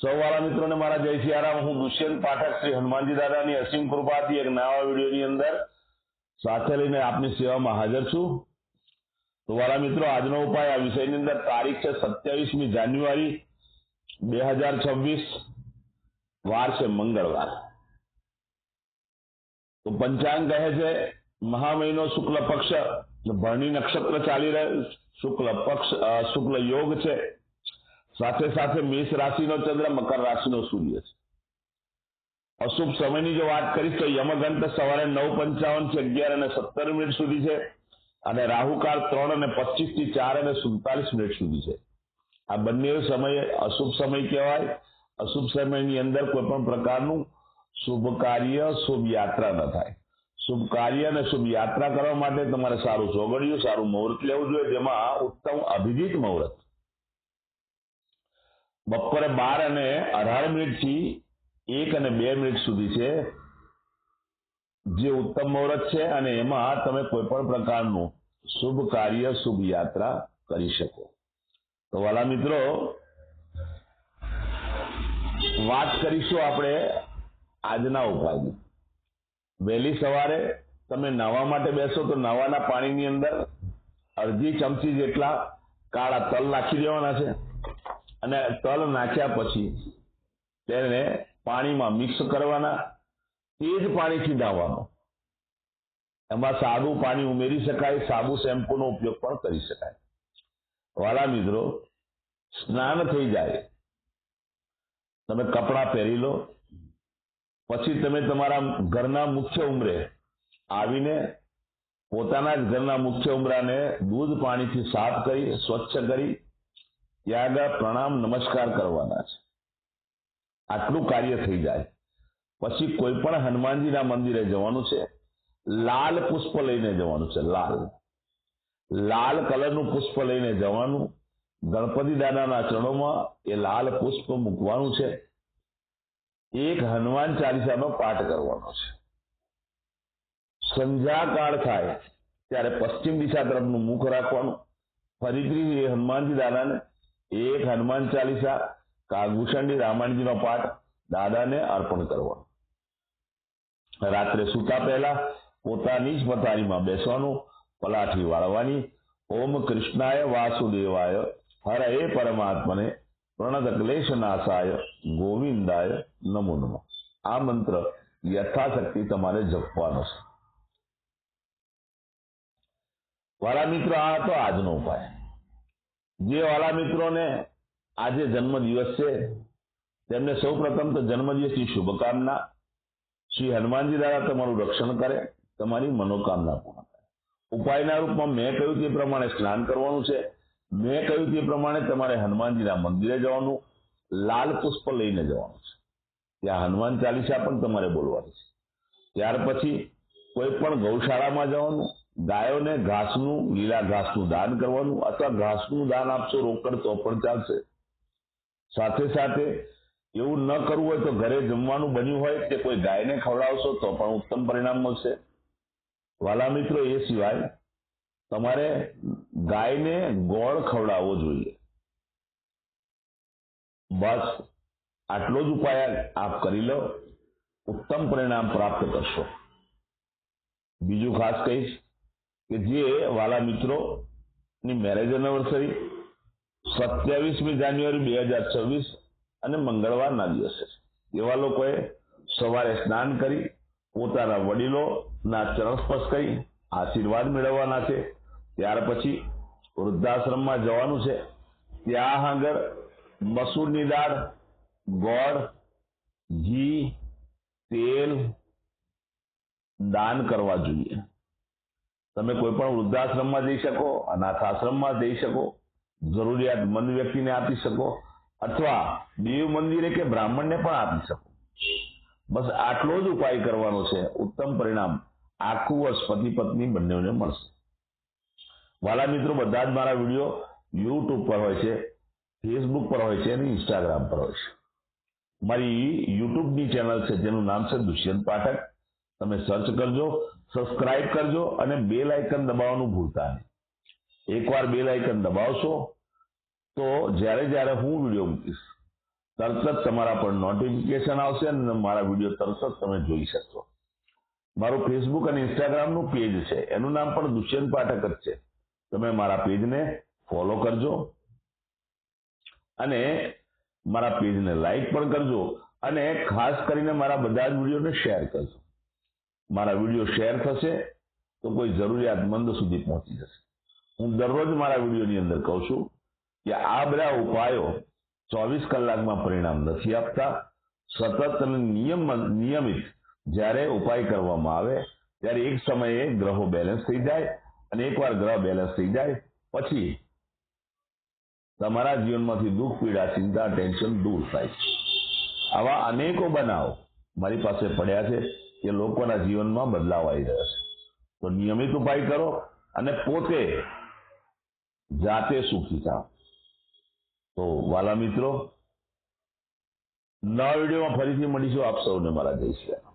સૌ વાળા મિત્રોને મારા જય સિયારામ હું દુષ્યંત પાઠક શ્રી હનુમાનજી દાદાની અસીમ કૃપાથી એક નવા વિડીયોની અંદર સાથે લઈને આપની સેવામાં હાજર છું. તો વાળા મિત્રો, આજનો ઉપાય આ વિષયની અંદર તારીખ છે સત્યાવીસમી જાન્યુઆરી બે હજાર છવ્વીસ. વાર છે મંગળવાર. તો પંચાંગ કહે છે, મહા મહિનો શુક્લ પક્ષ. ભરણી નક્ષત્ર ચાલી રહ્યું, શુક્લ પક્ષ શુક્લ યોગ છે. સાથે સાથે મેષ રાશિનો ચંદ્ર મકર રાશિનો સૂર્ય છે. અશુભ સમયની જો વાત કરીશ તો યમઘંટ સવારે નવ પંચાવનથી અગિયાર અને સત્તર મિનિટ સુધી છે અને રાહુકાળ ત્રણ અને પચીસથી ચાર અને સુડતાલીસ મિનિટ સુધી છે. આ બંને સમય અશુભ સમય કહેવાય. અશુભ સમયની અંદર કોઈ પણ પ્રકારનું શુભ કાર્ય, શુભ યાત્રા ન થાય. શુભ કાર્ય અને શુભ યાત્રા કરવા માટે તમારે સારું સોગડિયું, સારું મુહૂર્ત લેવું જોઈએ, જેમાં ઉત્તમ અભિજીત મુહૂર્ત. બપોરે બાર અને અઢાર મિનિટથી એક અને બે મિનિટ સુધી છે. જે ઉત્તમ મુહૂર્ત છે અને એમાં તમે કોઈ પણ પ્રકારનું શુભ કાર્ય, શુભ યાત્રા કરી શકો. તો વાલા મિત્રો, વાત કરીશું આપણે આજના ઉપાયની. વહેલી સવારે તમે નાવા માટે બેસો તો નાવાના પાણીની અંદર અડધી ચમચી જેટલા કાળા તલ નાખી દેવાના છે. અને તલ નાખ્યા પછી તેને પાણીમાં મિક્સ કરવાના, તે જ પાણીથી નાહવાનું. એમાં સાદું પાણી ઉમેરી શકાય સાબુ શેમ્પૂનો ઉપયોગ પણ કરી શકાય. વાલા મિત્રો, સ્નાન થઈ જાય. તમે કપડાં પહેરી લો, પછી તમે તમારા ઘરના મુખ્ય ઉમરે આવીને પોતાના જ ઘરના મુખ્ય ઉમરાને દૂધ પાણીથી સાફ કરી, સ્વચ્છ કરી ત્યાં પ્રણામ નમસ્કાર કરવાના છે. આટલું કાર્ય થઈ જાય. પછી કોઈ પણ હનુમાનજીના મંદિરે જવાનું છે, લાલ પુષ્પ લઈને જવાનું છે, લાલ. લાલ કલરનું પુષ્પ લઈને જવાનું, ગણપતિ દાદાના ચરણોમાં એ લાલ પુષ્પ મૂકવાનું છે. એક હનુમાન ચાલીસાનો પાઠ કરવાનો છે. સંધ્યાકાળ થાય, ત્યારે પશ્ચિમ દિશા તરફનું મુખ રાખવાનું. ફરીથી હનુમાનજી દાદાને એક હનુમાન ચાલીસા, કાગભૂષણની રામાયણજીનો પાઠ દાદાને અર્પણ કરવાનો રાત્રે સૂતા પહેલા પોતાની જ પથારીમાં બેસવાનું, પલાઠી વાળવાની, ઓમ કૃષ્ણાય વાસુદેવાય, હર એ પરમાત્મને પ્રણત ક્લેશ નાશાય, ગોવિંદાય નમો નમઃ. આ મંત્ર યથાશક્તિ તમારે જપવાનો છે. વાલા મિત્રો, આ હતો આજનો ઉપાય. જે વાલા મિત્રોને આજે જન્મદિવસ છે, તેમને સૌ પ્રથમ તો જન્મદિવસની શુભકામના. શ્રી હનુમાનજી દાદા તમારું રક્ષણ કરે, તમારી મનોકામના પૂર્ણ કરે. ઉપાયના રૂપમાં મેં કહ્યું તે પ્રમાણે સ્નાન કરવાનું છે. મેં કહ્યું તે પ્રમાણે તમારે હનુમાનજીના મંદિરે જવાનું, લાલ પુષ્પ લઈને જવાનું છે. ત્યાં હનુમાન ચાલીસા પણ તમારે બોલવાની છે. ત્યાર પછી કોઈ પણ ગૌશાળામાં જવાનું ગાયોને ઘાસનું, લીલા ઘાસનું દાન કરવાનું અથવા ઘાસનું દાન આપશો રોકડ તો પણ ચાલશે. સાથે સાથે એવું ન કરવું હોય તો ઘરે જમવાનું બન્યું હોય કે કોઈ ગાયને ખવડાવશો તો પણ ઉત્તમ પરિણામ મળશે. વાલા મિત્રો, એ સિવાય તમારે ગાયને ગોળ ખવડાવવો જોઈએ. બસ આટલો જ ઉપાય આપ કરી લો. ઉત્તમ પરિણામ પ્રાપ્ત કરશો. બીજું ખાસ કહીશ કે જે વાલા મિત્રો ની મેરેજ એનિવર્સરી સત્યાવીસમી જાન્યુઆરી બે હજાર છવ્વીસ અને મંગળવારના દિવસે એવા લોકોએ સવારે સ્નાન કરી, પોતાના વડીલોના ચરણ સ્પર્શ કરી, આશીર્વાદ મેળવવાના છે. ત્યાર પછી વૃદ્ધાશ્રમમાં જવાનું છે. ત્યાં આગળ મસૂરની દાળ, ગોળ, ઘી, તેલ દાન કરવા જોઈએ. તમે કોઈ પણ વૃદ્ધાશ્રમમાં જઈ શકો અનાથ આશ્રમમાં જઈ શકો, જરૂરિયાતમંદ વ્યક્તિને આપી શકો, અથવા દેવ મંદિરે કે બ્રાહ્મણને પણ આપી શકો. બસ આટલો જ ઉપાય કરવાનો છે. ઉત્તમ પરિણામ આખું વર્ષ પતિ પત્ની બંનેને મળશે. વાલા મિત્રો, બધા જ મારા વીડિયો યુટ્યુબ પર હોય છે, ફેસબુક પર હોય છે અને ઇન્સ્ટાગ્રામ પર હોય છે. મારી યુટ્યુબની ચેનલ છે, જેનું નામ છે દુષ્યંત પાઠક. તમે સર્ચ કરજો સબસ્ક્રાઇબ કરજો અને બેલ આઇકન દબાવવાનું ભૂલતા નહીં. એકવાર બેલ આઇકન દબાવશો, તો જ્યારે જ્યારે હું વીડિયો મૂકીશ, તરત જ તમારા પર નોટિફિકેશન આવશે અને મારા વીડિયો તરત જ તમે જોઈ શકશો. મારું ફેસબુક અને ઇન્સ્ટાગ્રામનું પેજ છે, એનું નામ પણ દુષ્યંત પાઠક જ છે. તમે મારા પેજને ફોલો કરજો અને મારા પેજને લાઈક પણ કરજો અને ખાસ કરીને મારા બધા જ વિડીયોને શેર કરજો. મારા વીડિયો શેર થશે તો કોઈ જરૂરિયાતમંદ સુધી પહોંચી જશે. હું દરરોજ મારા વિડીયોની અંદર કહું છું કે આ બધા ઉપાયો ચોવીસ કલાકમાં પરિણામ નથી આપતા. સતત અને નિયમ નિયમિત જ્યારે ઉપાય કરવામાં આવે, ત્યારે એક સમયે ગ્રહો બેલેન્સ થઈ જાય અને એકવાર ગ્રહ બેલેન્સ થઈ જાય, પછી તમારા જીવનમાંથી દુઃખ, પીડા, ચિંતા, ટેન્શન દૂર થાય છે. આવા અનેકો બનાવ મારી પાસે પડ્યા છે. કે લોકોના જીવનમાં બદલાવ આવી રહ્યો છે. તો નિયમિત ઉપાય કરો અને પોતે જાતે સુખી થાઓ તો વાલા મિત્રો, નવા વિડીયોમાં ફરીથી મળીશું. આપ સૌને મારા જય શ્રી.